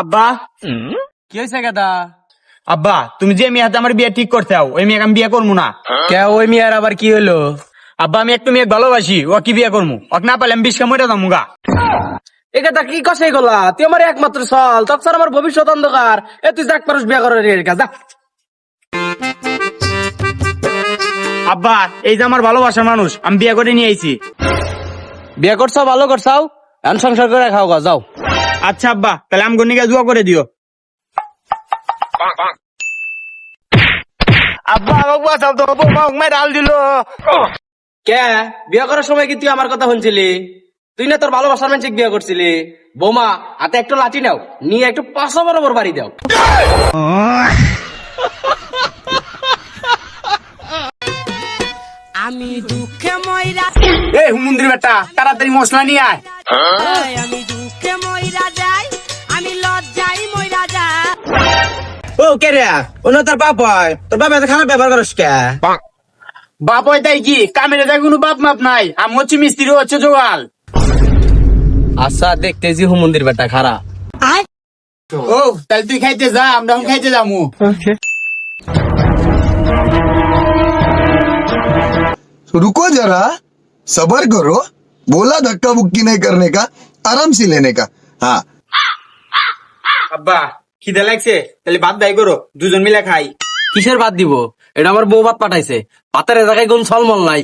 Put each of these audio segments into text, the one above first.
আব্বা? কি হয়েছে গাদা? আব্বা তুমি যে মেয়েতে আমার বিয়ে ঠিক করতে আও ওই মেয়েকে আমি বিয়ে করব না। কে ওই মেয়ের আবার কি হলো আব্বা আমি একটু মেয়ে ভালোবাসি ও কি বিয়ে করব ওকে না পালে আমি বিষ কামড়ে দাম গা কি কষাই গলা? তুই আমার একমাত্র চল তখন আমার ভবিষ্যৎ অন্ধকার। এ তুই যাক পারস বিয়া করে রে যা। আব্বা এই যে আমার ভালোবাসার মানুষ আমি বিয়ে করে নিয়ে আইছি। বিয়া করছাও ভালো করছাও? এখন সংসার করে খাও গা যাও। আচ্ছা আব্বা তাহলে আমি গন্ডিকা জুয়া করে দিও। আব্বা আমাকে বাঁচাও তো বৌমা আমাকে ডাল দিল। কে? বিয়া করার সময় কি তুই আমার কথা শুনছিলি? তুই না তোর ভালোবাসার মানুষ বিয়ে করছিলি। বৌমা হাতে একটু লাঠি নাও নিয়ে একটু পাঁচশো বরাবর বাড়ি দাও। আমি দুঃখে ময়রা এই হুমন্দির বেটা তাড়াতাড়ি মশলা নিয়ে আয়। আমি দুঃখে ময়রা ও কে রে ওনা তোর বাপ হয় তোর বাপ এত খারাপ ব্যবহার করিস কে বাপ হয় তাই কি কামের তাই কোনো বাপ মাপ নাই আমি হচ্ছে মিস্ত্রি ও হচ্ছে জোগাল আচ্ছা দেখতেছি হুমন্দির বেটা খারাপ ও তাহলে তুই খাইতে যা আমরা এখন খাইতে যাবো रुको जरा सबर करो बोला धक्का बुक्की नहीं करने का आराम से लेने का हाँ আব্বা খিদে লাগছে তাহলে ভাত দাই করো দুজন মিলে খাই। কিসের বাদ দিব? এটা আমার বউ ভাত পাঠাইছে। পাতের জায়গায় কোন ছলমল নাই।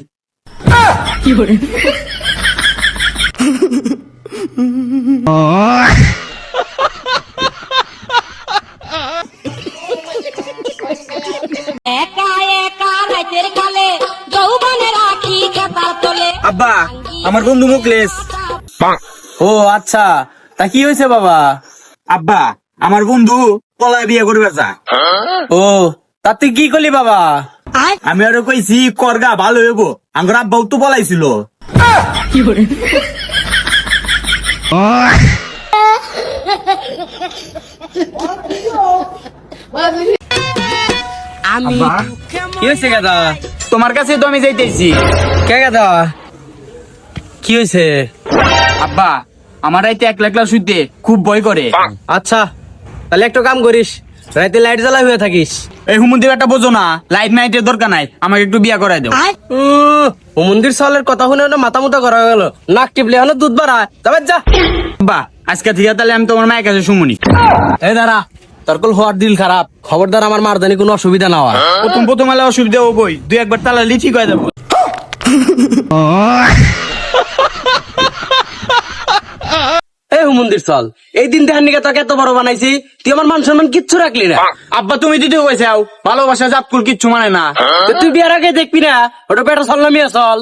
একা একা রাতের কালে যৌবনে রাখি খেতার তোলে। আব্বা আমার বন্ধু মুকলেশ ও আচ্ছা। তা কি হয়েছে বাবা? আব্বা আমার বন্ধু পলায় বিয়ে করবে যা। ও তা তুই কি করলি বাবা? আমি আরও কইছি করগা ভালো হইব। আমার আব্বাও তো পলাইছিল। আমি আব্বা? কি হয়েছে গাদা? তোমার কাছে তো আমি যাইতেছি। কে গাদা? কি হয়েছে আব্বা আমার রাইতে একলা একলা শুইতে খুব ভয় করে। আচ্ছা তাহলে একটু কাম করিস রাইতে লাইট জ্বালাই হয়ে থাকিস। এই হুমন্দির একটা বোঝো না লাইট নাইটের দরকার নাই আমাকে একটু বিয়া করাই দাও। উম, ও মন্দির সালের কথা শুনে না মাথা মুতা করা গেল। নাক টিপলে হলো দুধ বাড়া তবে যা। আব্বা আজকে থেকে তাহলে আমি তোমার মায়ের কাছে শুমুনি। এই দাঁড়া তোর কল হওয়ার দিল খারাপ। খবরদার আমার মারদানি কোনো অসুবিধা না হয়। প্রথম প্রথম এলে অসুবিধা হবই দুই একবার তালা লিচি করে দেবো। এই মন্দির চল এই দিন দেখার নিকে তোকে এত বড় বানাইছি তুই আমার মান সম্মান কিচ্ছু রাখলি না আব্বা তুমি দিতে হয়েছে ভালোবাসা জাতকুল কিচ্ছু মানে না তুই বিয়ার আগে দেখবি না ওটা পেটা চল নামিয়ে চল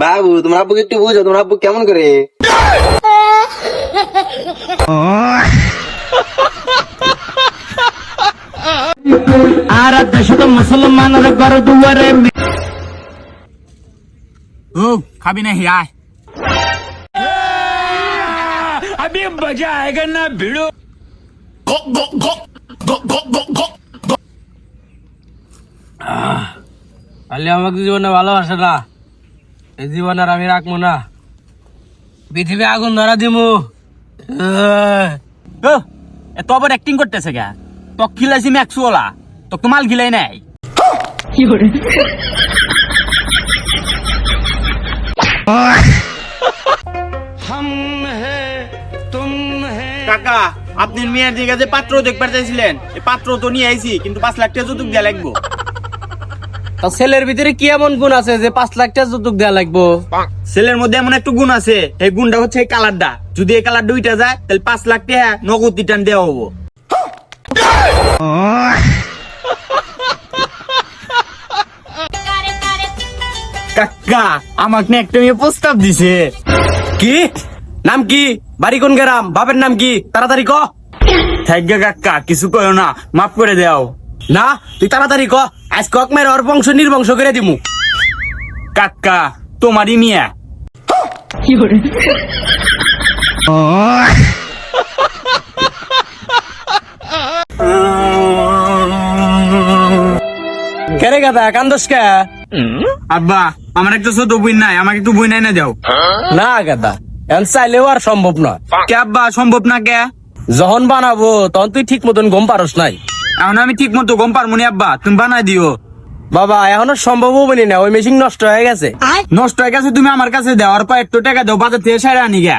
বাবু তোমার আব্বুকে একটু বুঝো তোমার আব্বু কেমন করে ও খাবি না হিয়ায় আলে আমাকে জীবনে ভালোবাসে না। এই জীবন আর আমি রাখব না। পৃথিবী আগুন ধরা দিমু। এত আবার অ্যাক্টিং করতেছে গা। তো খিলাইছি ম্যাক্সুওলা তো তোমাল খিলাই নাই। কাকা আপনি মেয়ের দিকে যে পাত্র দেখবার চাইছিলেন এই পাত্র তো নিয়ে আইছি কিন্তু পাঁচ লাখ টাকা যৌতুক দেওয়া লাগবো। তা ছেলের ভিতরে কি এমন গুণ আছে যে পাঁচ লাখ টাকা যৌতুক দেওয়া লাগবো? ছেলের মধ্যে এমন একটু গুণ আছে এই গুণটা হচ্ছে এই কালারটা। যদি এই কালার দুইটা যায় তাহলে পাঁচ লাখ টাকা নগদ রিটার্ন দেওয়া হব। কাকা আমাকে না একটা মেয়ে প্রস্তাব দিছে। কি? নাম কি? বাড়ি কোন গ্রাম? বাপের নাম কি? তাড়াতাড়ি ক। থাকবে কাকা কিছু কয় না মাফ করে দাও। না তুই তাড়াতাড়ি ক। আজ কক মেয়ের ওর বংশ নির্বংশ করে দিমু। কাকা তোমারই মিয়া। কেরে গাদা কান্দস কে? আব্বা আমার একটা ছোট বই নাই আমাকে একটু বই নাই না দাও। না গাদা। চাইলেও আর সম্ভব নয় কে আব্বা সম্ভব না কে? যখন বানাবো তখন তুই ঠিক মতন গম পারস নাই। এখন আমি ঠিক মতো গম পারমুনি আব্বা তুমি বানাই দিও। বাবা এখনও সম্ভব হবে না ওই মেশিন নষ্ট হয়ে গেছে। নষ্ট হয়ে গেছে তুমি আমার কাছে দেওয়ার পর একটু টাকা দাও বাজার থেকে সারা আনি গা